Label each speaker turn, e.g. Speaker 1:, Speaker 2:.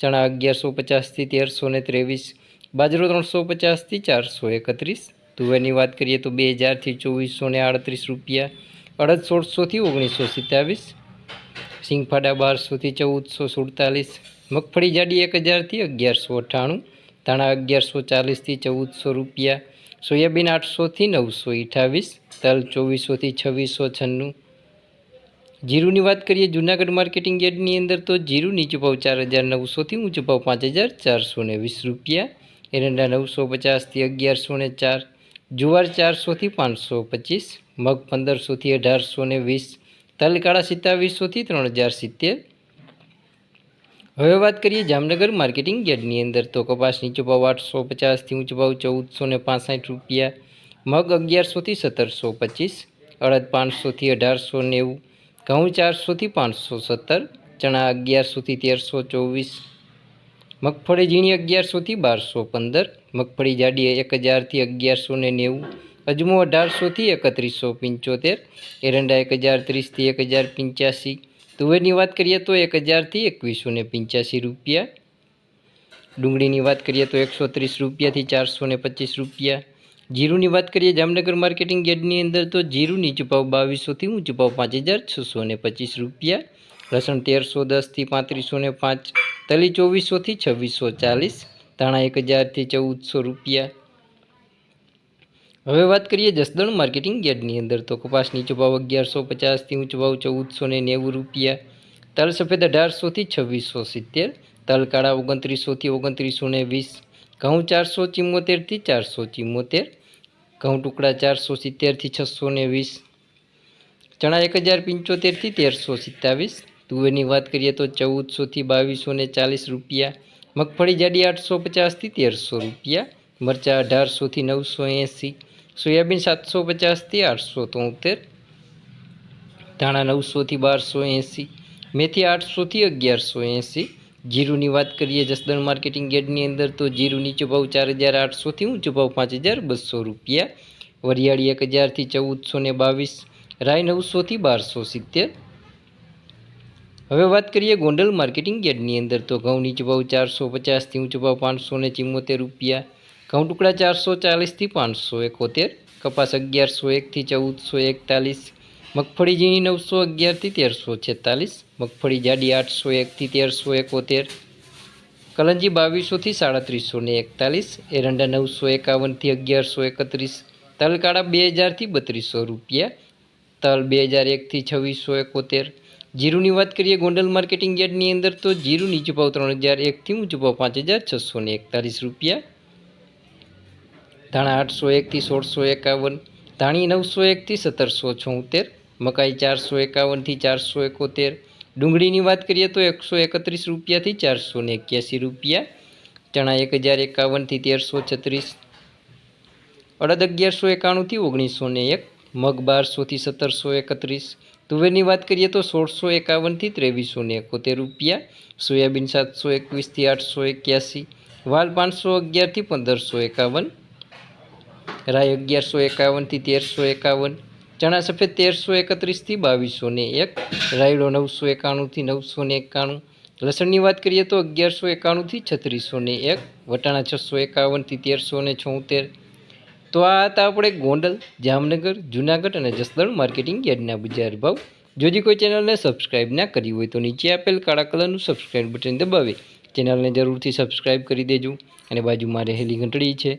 Speaker 1: ચણા અગિયારસો પચાસથી તેરસો ને ત્રેવીસ, બાજરો ત્રણસો પચાસથી ચારસો એકત્રીસ. તુવેરની વાત કરીએ તો બે હજારથી ચોવીસો ને આડત્રીસ રૂપિયા, અડદ સોળસોથી ઓગણીસો સિત્તાવીસ, સિંગફાડા બારસોથી ચૌદસો સુડતાલીસ, મગફળી જાડી એક હજારથી અગિયારસો અઠ્ઠાણું, ધાણા અગિયારસો ચાલીસથી ચૌદસો રૂપિયા, સોયાબીન આઠસોથી નવસો અઠાવીસ તલ ચોવીસોથી છવ્વીસો છન્નું જીરુની વાત કરીએ, જૂનાગઢ માર્કેટિંગ યાર્ડની અંદર તો જીરું નીચો ભાવ ચાર હજાર નવસોથી ઊંચો ભાવ પાંચ હજાર ચારસો ને વીસ રૂપિયા. એરંડા નવસો પચાસથી અગિયારસો ને ચાર. જુવાર ચારસોથી પાંચસો પચીસ. મગ પંદરસોથી અઢારસો ને વીસ. તલકાળા સિત્તાવીસોથી ત્રણ હજાર સિત્તેર. હવે વાત કરીએ જામનગર માર્કેટિંગ યાર્ડની અંદર તો કપાસ નીચો ભાવ આઠસો પચાસથી ઊંચો ભાવ ચૌદસો ને પાંસઠ રૂપિયા. મગ અગિયારસોથી સત્તરસો પચીસ. અડદ પાંચસોથી અઢારસો નેવું. ઘઉં ચારસોથી પાંચસો સત્તર, ચણા અગિયારસોથી તેરસો ચોવીસ, મગફળી ઝીણી અગિયારસોથી બારસો પંદર, મગફળી જાડી એક હજારથી અગિયારસો ને નેવું, અજમો અઢારસોથી એકત્રીસો પંચોતેર, એરંડા એક હજાર ત્રીસથી એક હજાર પંચ્યાસી, તુવેરની વાત કરીએ તો એક હજારથી એકવીસો ને પંચ્યાસી રૂપિયા, ડુંગળીની વાત કરીએ તો એકસો ત્રીસ રૂપિયાથી ચારસો ને પચીસ રૂપિયા જીરુની વાત કરીએ, જામનગર માર્કેટિંગ યાર્ડની અંદર તો જીરું નીચો ભાવ બાવીસોથી ઊંચો ભાવ પાંચ હજાર છસો ને પચીસ રૂપિયા, લસણ તેરસો દસથી પાંત્રીસો ને પાંચ, તલી ચોવીસોથી છવ્વીસો ચાલીસ, ધાણા એક હજારથી ચૌદસો રૂપિયા. હવે વાત કરીએ જસદણ માર્કેટિંગ યાર્ડની અંદર તો કપાસ નીચો અગિયારસો પચાસથી ઊંચો ભાવ ચૌદસો ને નેવું રૂપિયા, તલ સફેદ અઢારસોથી છવ્વીસો સિત્તેર, તલ કાળા ઓગણત્રીસોથી ઓગણત્રીસો ને વીસ, ઘઉં ચારસો ચિમ્મોતેરથી ચારસો ચિમ્મોતેર ઘઉં ટુકડા ચારસો સિત્તેરથી છસો ને વીસ. ચણા એક હજાર પંચોતેરથી તેરસો સિત્તાવીસ. તુવેરની વાત કરીએ તો ચૌદસોથી બાવીસો ને ચાલીસ રૂપિયા. મગફળી જાડી આઠસો પચાસથી તેરસો રૂપિયા. મરચાં અઢારસોથી નવસો એંસી. સોયાબીન સાતસો પચાસથી આઠસો તોતેર. ધાણા નવસોથી બારસો એંસી. મેથી આઠસોથી અગિયારસો એંસી. જીરુની વાત કરીએ જસદણ માર્કેટિંગ યાર્ડની અંદર, તો જીરું નીચો ભાવ ચાર હજાર આઠસોથી ઊંચો ભાવ પાંચ હજાર બસો રૂપિયા. વરિયાળી એક હજારથી ચૌદસો ને બાવીસ, રાય નવસોથી બારસો સિત્તેર. હવે વાત કરીએ ગોંડલ માર્કેટિંગ યાર્ડની અંદર, તો ઘઉં નીચો ભાવ ચારસો પચાસથી ઊંચો ભાવ પાંચસો ને ચિમ્મોતેર રૂપિયા. ઘઉં ટુકડા ચારસો ચાલીસથી પાંચસો એકોતેર, કપાસ અગિયારસો એકથી ચૌદસો એકતાલીસ મગફળી ઝીણી નવસો અગિયારથી તેરસો છેતાલીસ, મગફળી જાડી આઠસો એકથી તેરસો એકોતેર, કલંજી બાવીસોથી સાડત્રીસો ને એકતાલીસ, એરંડા નવસો એકાવનથી અગિયારસો એકત્રીસ તલ કાળા બે હજારથી બત્રીસો રૂપિયા, તલ બે હજાર એકથી છવ્વીસો એકોતેર. જીરુની વાત કરીએ ગોંડલ માર્કેટિંગ યાર્ડની અંદર તો જીરું નીચો ભાવ ત્રણ હજાર એકથી ઊંચો ભાવ પાંચ હજાર છસો એકતાલીસ રૂપિયા. ધાણા આઠસો એકથી સોળસો એકાવન ધાણી નવસો એકથી સત્તરસો છોતેર, મકાઈ ચારસો એકાવનથી ચારસો એકોતેર, ડુંગળીની વાત કરીએ તો એકસો એકત્રીસ રૂપિયાથી ચારસો ને એક્યાસી રૂપિયા, ચણા એક હજાર એકાવનથી તેરસો છત્રીસ, અડદ અગિયારસો એકાણુંથી ઓગણીસો ને એક, મગ બારસોથી સત્તરસો એકત્રીસ, તુવેરની વાત કરીએ તો સોળસો એકાવનથી ત્રેવીસો ને એકોતેર રૂપિયા, સોયાબીન સાતસો એકવીસથી આઠસો એક્યાસી, વાલ પાંચસો અગિયારથી પંદરસો એકાવન રાય અગિયારસો એકાવનથી તેરસો એકાવન, ચણા સફેદ તેરસો એકત્રીસથી બાવીસો ને એક, રાયડો નવસો એકાણુંથી નવસો ને એકાણું, લસણની વાત કરીએ તો અગિયારસો એકાણુંથી છત્રીસો ને એક, વટાણા છસો એકાવનથી તેરસો ને છોતેર. તો આ હતા આપણે ગોંડલ, જામનગર, જુનાગઢ અને જસદણ માર્કેટિંગ યાર્ડના બજાર ભાવ. જોજી કોઈ ચેનલને સબસ્ક્રાઇબ ના કરી હોય તો નીચે આપેલ કાળા કલરનું સબસ્ક્રાઇબ બટન દબાવી. ચેનલને જરૂરથી સબસ્ક્રાઇબ કરી દેજો અને બાજુમાં રહેલી ઘંટડી છે.